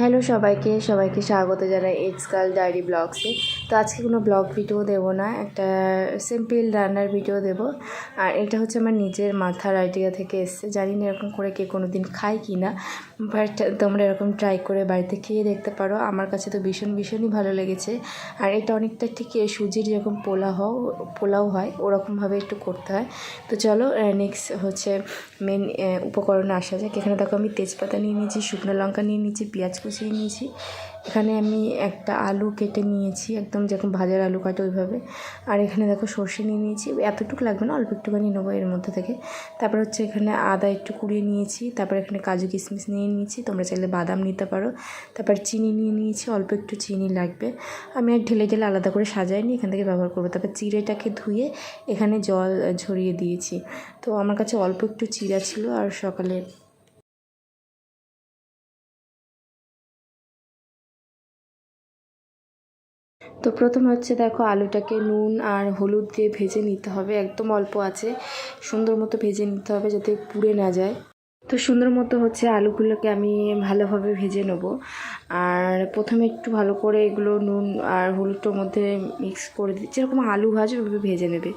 Hello সবাইকে সবাইকে স্বাগত জানাই এক্স গার্ল ডায়েরি ব্লগসে তো আজকে কোনো ব্লগ ভিডিও দেবো না, একটা সিম্পল রান্নার ভিডিও দেবো। আর এটা হচ্ছে আমার নিজের মাথার আইডিয়া থেকে এসছে। জানি না এরকম করে কে কোনো দিন খায় কি না বাট তোমরা এরকম ট্রাই করে বাড়িতে খেয়ে দেখতে পারো। আমার কাছে তো ভীষণ, ভীষণই ভালো লেগেছে। আর এটা অনেকটা ঠিক সুজির যেরকম পোলাও পোলাও হয়, ওরকমভাবে একটু করতে হয়। তো চলো নেক্সট হচ্ছে মেন উপকরণে আসা যাক। এখানে দেখো আমি তেজপাতা নিয়ে নিয়েছি, শুকনো লঙ্কা নিয়ে নিয়েছি, পেঁয়াজ কুচিয়ে নিয়েছি। এখানে আমি একটা আলু কেটে নিয়েছি, একদম যেরকম ভাজার আলু কাটে ওইভাবে। আর এখানে দেখো সর্ষে নিয়ে নিয়েছি, এতটুকু লাগবে না, অল্প একটুখানি নেব এর মধ্যে থেকে। তারপর হচ্ছে এখানে আদা একটু কুড়িয়ে নিয়েছি, তারপর এখানে কাজু কিশমিশ নিয়ে নিয়েছি, তোমরা চাইলে বাদাম নিতে পারো। তারপর চিনি নিয়ে নিয়েছি, অল্প একটু চিনি লাগবে। আমি আর ঢেলে ঢেলে আলাদা করে সাজাইনি, এখান থেকে ব্যবহার করব। তারপর চিড়েটাকে ধুয়ে এখানে জল ঝরিয়ে দিয়েছি। তো আমার কাছে অল্প একটু চিরা ছিল আর সকালে তো প্রথম হচ্ছে দেখো আলুটাকে নুন আর হলুদ দিয়ে ভেজে নিতে হবে, একদম অল্প আছে। সুন্দর মতো ভেজে নিতে হবে যাতে পুড়ে না যায়। তো সুন্দর মতো হচ্ছে আলুগুলোকে আমি ভালোভাবে ভেজে নেব। আর প্রথমে একটু ভালো করে এগুলো নুন আর হলুদটার মধ্যে মিক্স করে দিই যেরকম আলু ভাজা ওইভাবে ভেজে নেবে।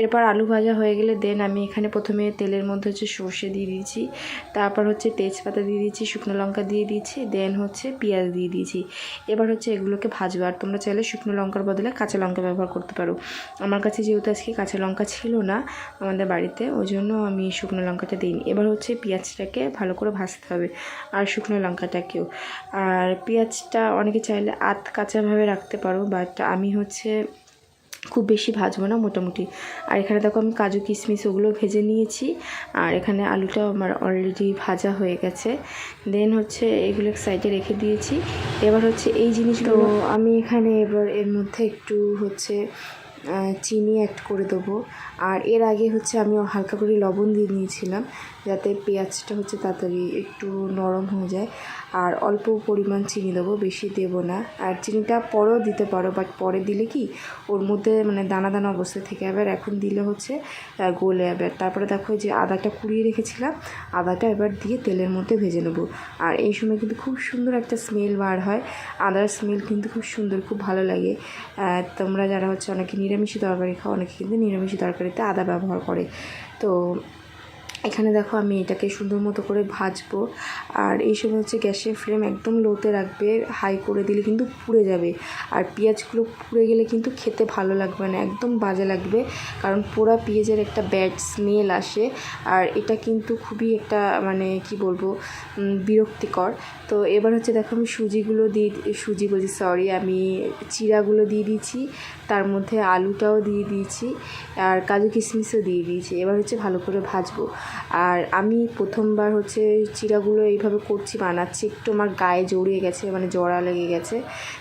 এরপর আলু ভাজা হয়ে গেলে দেন আমি এখানে প্রথমে তেলের মধ্যে হচ্ছে সর্ষে দিয়ে দিয়েছি। তারপর হচ্ছে তেজপাতা দিয়ে দিয়েছি, শুকনো লঙ্কা দিয়ে দিয়েছি, দেন হচ্ছে পেঁয়াজ দিয়ে দিয়েছি। এবার হচ্ছে এগুলোকে ভাজবো। আর তোমরা চাইলে শুকনো লঙ্কার বদলে কাঁচা লঙ্কা ব্যবহার করতে পারো। আমার কাছে যেহেতু আজকে কাঁচা লঙ্কা ছিল না আমাদের বাড়িতে, ওই জন্য আমি শুকনো লঙ্কাটা দিইনি। এবার হচ্ছে পেঁয়াজটাকে ভালো করে ভাজতে হবে, আর শুকনো লঙ্কাটাকেও। আর পেঁয়াজটা অনেকে চাইলে আধ কাঁচাভাবে রাখতে পারো, বাট আমি হচ্ছে খুব বেশি ভাজবো না মোটামুটি। আর এখানে দেখো আমি কাজু কিশমিশ ওগুলো ভেজে নিয়েছি। আর এখানে আলুটাও আমার অলরেডি ভাজা হয়ে গেছে। দেন হচ্ছে এগুলো সাইডে রেখে দিয়েছি। এবার হচ্ছে এই জিনিসগুলো আমি এখানে এবার এর মধ্যে একটু হচ্ছে চিনি অ্যাড করে দেবো। আর এর আগে হচ্ছে আমি হালকা করে লবণ দিয়ে নিয়েছিলাম যাতে পেঁয়াজটা হচ্ছে তাড়াতাড়ি একটু নরম হয়ে যায়। আর অল্প পরিমাণ চিনি দেবো, বেশি দেবো না। আর চিনিটা পরেও দিতে পারো বাট পরে দিলে কি, ওর মধ্যে মানে দানা দানা অবস্থায় থেকে যাবে আর এখন দিলে হচ্ছে গলে যাবে। তারপরে দেখো যে আদাটা কুড়িয়ে রেখেছিলাম, আদাটা এবার দিয়ে তেলের মধ্যে ভেজে নেব। আর এই সময় কিন্তু খুব সুন্দর একটা স্মেল বার হয়। আদার স্মেল কিন্তু খুব সুন্দর, খুব ভালো লাগে। তোমরা যারা হচ্ছে অনেকে নিরামিষি তরকারি খাওয়া অনেকে কিন্তু নিরামিষি তরকারিতে আদা ব্যবহার করে। তো এখানে দেখো আমি এটাকে সুন্দর মতো করে ভাজবো। আর এই সময় হচ্ছে গ্যাসের ফ্লেম একদম লোতে রাখবে, হাই করে দিলে কিন্তু পুড়ে যাবে। আর পেঁয়াজগুলো পুড়ে গেলে কিন্তু খেতে ভালো লাগবে না, একদম বাজে লাগবে। কারণ পোড়া পেঁয়াজের একটা ব্যাড স্মেল আসে, আর এটা কিন্তু খুবই একটা মানে কি বলব বিরক্তিকর। তো এবার হচ্ছে দেখো আমি সুজিগুলো দিয়ে সুজি বলছি সরি আমি চিরাগুলো দিয়ে দিয়েছি, তার মধ্যে আলুটাও দিয়ে দিয়েছি, আর কাজু কিশমিশও দিয়ে দিয়েছি। এবার হচ্ছে ভালো করে ভাজবো। আর আমি প্রথমবার হচ্ছে চিরাগুলো এইভাবে করছি, বানাচ্ছি। একটু আমার গায়ে জড়িয়ে গেছে মানে জড়া লেগে গেছে।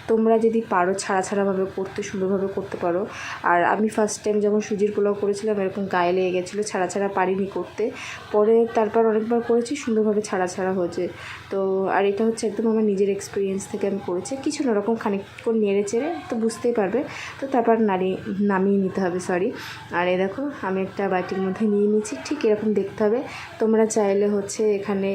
তোমরা যদি পারো ছাড়া ছাড়াভাবে করতে, সুন্দরভাবে করতে পারো। আর আমি ফার্স্ট টাইম যখন সুজির পোলাও করেছিলাম, এরকম গায়ে লেগে গেছিল, ছাড়া ছাড়া পারিনি করতে। পরে তারপর অনেকবার করেছি, সুন্দরভাবে ছাড়া ছাড়া হয়েছে। তো, আর এটা হচ্ছে একদম আমার নিজের এক্সপিরিয়েন্স থেকে আমি করেছি। কিছু না, ওরকম খানিকক্ষণ নেড়ে চেড়ে তো বুঝতেই পারবে। তো তারপর নাড়িয়ে, নামিয়ে নিতে হবে সরি আর এ দেখো, আমি একটা বাটির মধ্যে নিয়ে নিচ্ছি ঠিক এরকম দেখতে হবে। তোমরা চাইলে হচ্ছে এখানে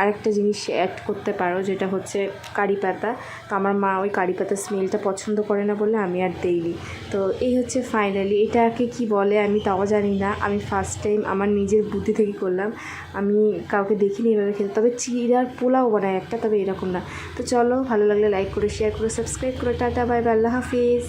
আরেকটা জিনিস অ্যাড করতে পারো, যেটা হচ্ছে কারি পাতা। তো আমার মা ওই কারি পাতার স্মেলটা পছন্দ করে না বলে আমি আর দেইনি। তো এই হচ্ছে ফাইনালি এটাকে কি বলে আমি তাও জানি না। আমি ফার্স্ট টাইম আমার নিজের বুদ্ধি থেকে করলাম। আমি কাউকে দেখিনি এভাবে খেতে। তবে চিড়ার পোলাও বানায় একটা, তবে এরকম না। তো চলো, ভালো লাগলে লাইক করে শেয়ার করে সাবস্ক্রাইব করে। টাটা বাই বাই আল্লাহ হাফিজ।